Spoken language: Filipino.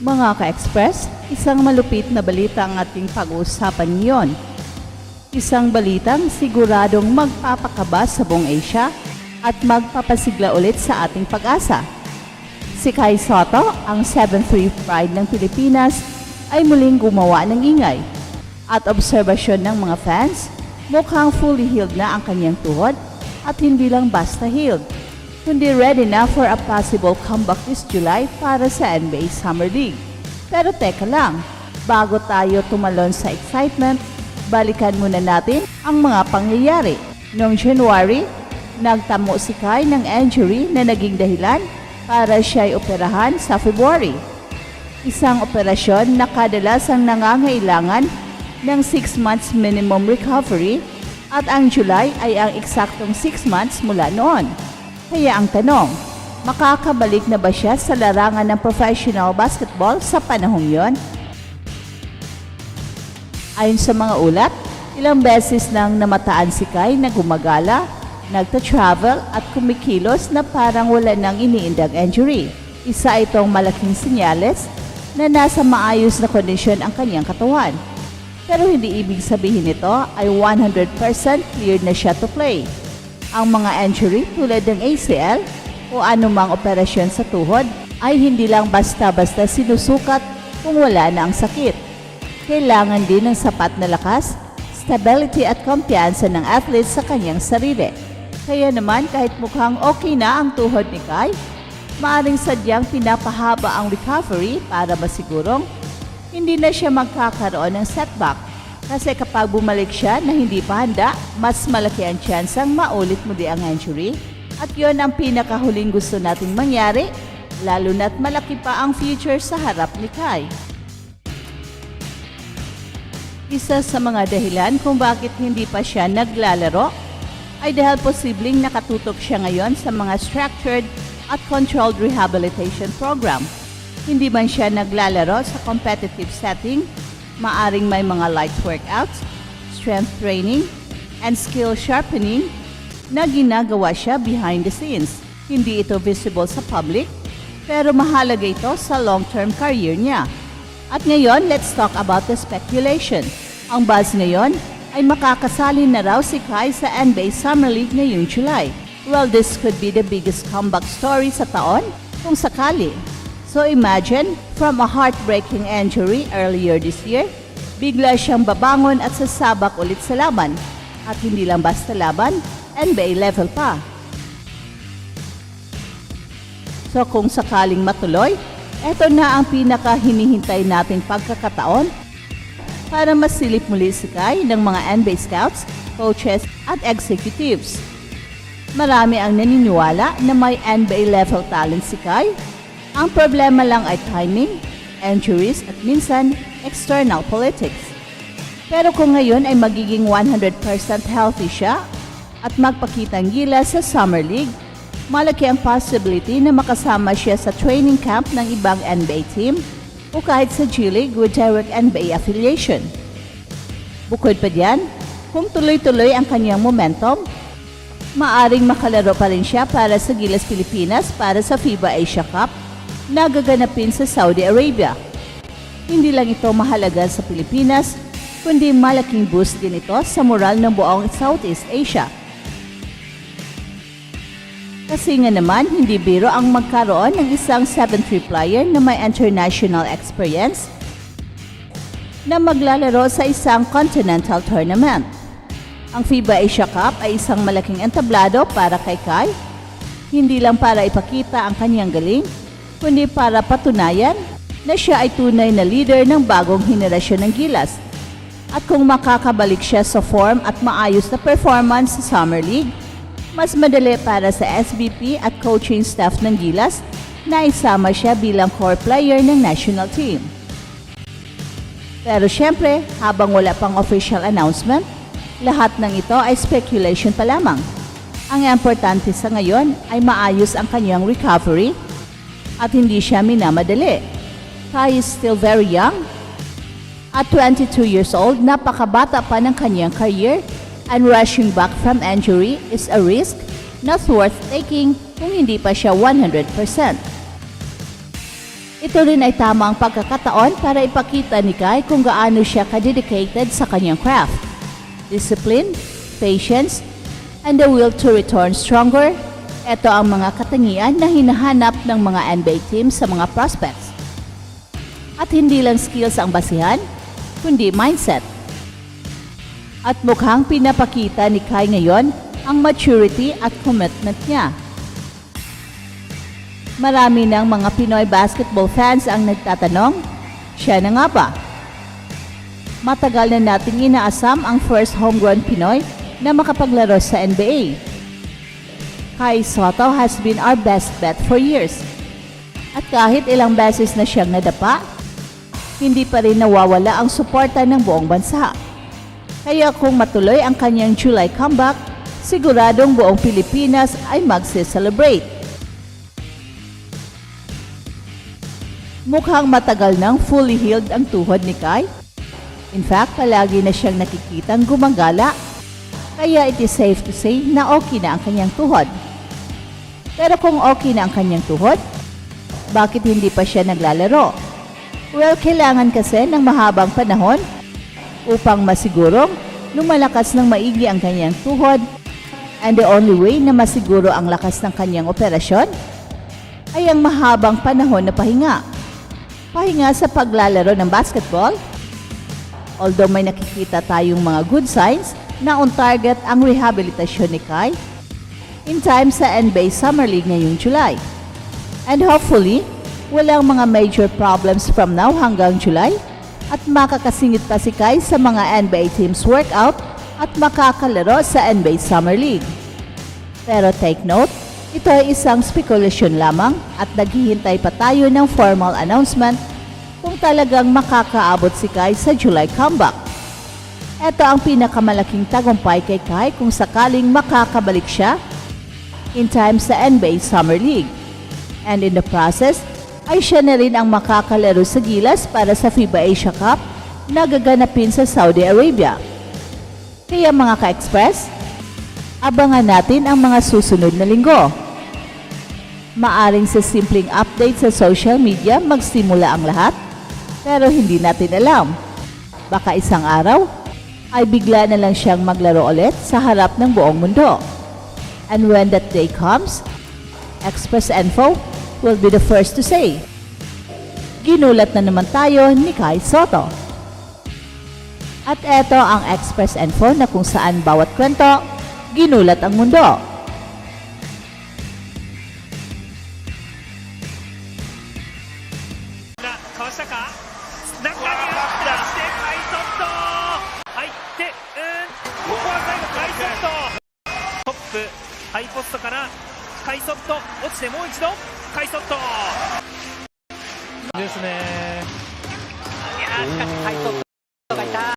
Mga ka-express, isang malupit na balita ang ating pag-uusapan ngayon. Isang balitang siguradong magpapakaba sa buong Asia at magpapasigla ulit sa ating pag-asa. Si Kai Soto, ang 7-3 pride ng Pilipinas, ay muling gumawa ng ingay. At obserbasyon ng mga fans, mukhang fully healed na ang kanyang tuhod at hindi lang basta healed, kundi ready na for a possible comeback this July para sa NBA Summer League. Pero teka lang, bago tayo tumalon sa excitement, balikan muna natin ang mga pangyayari. Noong January, nagtamo si Kai ng injury na naging dahilan para siya ay operahan sa February. Isang operasyon na kadalasang nangangailangan ng 6 months minimum recovery at ang July ay ang eksaktong 6 months mula noon. Kaya ang tanong, makakabalik na ba siya sa larangan ng professional basketball sa panahong yon? Ayon sa mga ulat, ilang beses nang namataan si Kai na gumagala, nagta-travel at kumikilos na parang wala nang iniindang injury. Isa itong malaking senyales na nasa maayos na kondisyon ang kanyang katawan. Pero hindi ibig sabihin nito ay 100% cleared na siya to play. Ang mga injury tulad ng ACL o anumang operasyon sa tuhod ay hindi lang basta-basta sinusukat kung wala na ang sakit. Kailangan din ng sapat na lakas, stability at kumpiyansa ng athlete sa kanyang sarili. Kaya naman kahit mukhang okay na ang tuhod ni Kai, maaring sadyang pinapahaba ang recovery para masigurong hindi na siya magkakaroon ng setback. Kasi kapag bumalik siya na hindi pa handa, mas malaki ang tsansang maulit muli ang injury. At yon ang pinakahuling gusto nating mangyari, lalo na't malaki pa ang future sa harap ni Kai. Isa sa mga dahilan kung bakit hindi pa siya naglalaro ay dahil posibleng nakatutok siya ngayon sa mga structured at controlled rehabilitation program. Hindi man siya naglalaro sa competitive setting, maaring may mga light workouts, strength training, and skill sharpening na ginagawa siya behind the scenes. Hindi ito visible sa public, pero mahalaga ito sa long-term career niya. At ngayon, let's talk about the speculation. Ang buzz ngayon ay makakasali na raw si Kai sa NBA Summer League ngayong July. Well, this could be the biggest comeback story sa taon kung sakali. So imagine, from a heartbreaking injury earlier this year, bigla siyang babangon at sasabak ulit sa laban. At hindi lang basta laban, NBA level pa. So kung sakaling matuloy, eto na ang pinaka hinihintay nating pagkakataon para masilip muli si Kai ng mga NBA scouts, coaches at executives. Marami ang naniniwala na may NBA level talent si Kai. Ang problema lang ay timing, injuries at minsan external politics. Pero kung ngayon ay magiging 100% healthy siya at magpakitang gila sa Summer League, malaki ang possibility na makasama siya sa training camp ng ibang NBA team o kahit sa G-League with direct NBA affiliation. Bukod pa diyan, kung tuloy-tuloy ang kanyang momentum, maaring makalaro pa rin siya para sa Gilas Pilipinas para sa FIBA Asia Cup na gaganapin sa Saudi Arabia. Hindi lang ito mahalaga sa Pilipinas, kundi malaking boost din ito sa moral ng buong Southeast Asia. Kasi nga naman, hindi biro ang magkaroon ng isang 7-3 player na may international experience na maglalaro sa isang continental tournament. Ang FIBA Asia Cup ay isang malaking entablado para kay Kai, hindi lang para ipakita ang kanyang galing, kundi para patunayan na siya ay tunay na leader ng bagong henerasyon ng Gilas. At kung makakabalik siya sa form at maayos na performance sa Summer League, mas madali para sa SBP at coaching staff ng Gilas na isama siya bilang core player ng national team. Pero syempre, habang wala pang official announcement, lahat ng ito ay speculation pa lamang. Ang importante sa ngayon ay maayos ang kanyang recovery at hindi siya minamadali. Kai is still very young. At 22 years old, napakabata pa ng kanyang career and rushing back from injury is a risk not worth taking kung hindi pa siya 100%. Ito rin ay tamang pagkakataon para ipakita ni Kai kung gaano siya kadedicated sa kanyang craft. Discipline, patience, and the will to return stronger. Ito ang mga katangian na hinahanap ng mga NBA teams sa mga prospects. At hindi lang skills ang basihan, kundi mindset. At mukhang pinapakita ni Kai ngayon ang maturity at commitment niya. Marami ng mga Pinoy basketball fans ang nagtatanong, siya na nga ba? Matagal na nating inaasam ang first homegrown Pinoy na makapaglaro sa NBA. Kai Soto has been our best bet for years. At kahit ilang beses na siyang nadapa, hindi pa rin nawawala ang suporta ng buong bansa. Kaya kung matuloy ang kanyang July comeback, siguradong buong Pilipinas ay magse-celebrate. Mukhang matagal nang fully healed ang tuhod ni Kai. In fact, palagi na siyang nakikitang gumagala. Kaya it is safe to say na okay na ang kanyang tuhod. Pero kung okay na ang kanyang tuhod, bakit hindi pa siya naglalaro? Well, kailangan kasi ng mahabang panahon upang masigurong lumalakas ng maigi ang kanyang tuhod and the only way na masiguro ang lakas ng kanyang operasyon ay ang mahabang panahon na pahinga. Pahinga sa paglalaro ng basketball. Although may nakikita tayong mga good signs na on target ang rehabilitasyon ni Kai in time sa NBA Summer League ngayong July. And hopefully, walang mga major problems from now hanggang July at makakasingit pa si Kai sa mga NBA teams workout at makakalaro sa NBA Summer League. Pero take note, ito ay isang spekulasyon lamang at naghihintay pa tayo ng formal announcement kung talagang makakaabot si Kai sa July comeback. Ito ang pinakamalaking tagumpay kay Kai kung sakaling makakabalik siya in time sa NBA Summer League. And in the process, ay siya na rin ang makakalaro sa gilas para sa FIBA Asia Cup na gaganapin sa Saudi Arabia. Kaya mga ka-express, abangan natin ang mga susunod na linggo. Maaring sa simpleng update sa social media magsimula ang lahat, pero hindi natin alam. Baka isang araw, ay bigla na lang siyang maglaro ulit sa harap ng buong mundo. And when that day comes, Express Info will be the first to say. Ginulat na naman tayo ni Kai Soto. At eto ang Express Info na kung saan bawat kwento, ginulat ang mundo. ハイポストからカイソット落ちてもう一度カイソット。ですね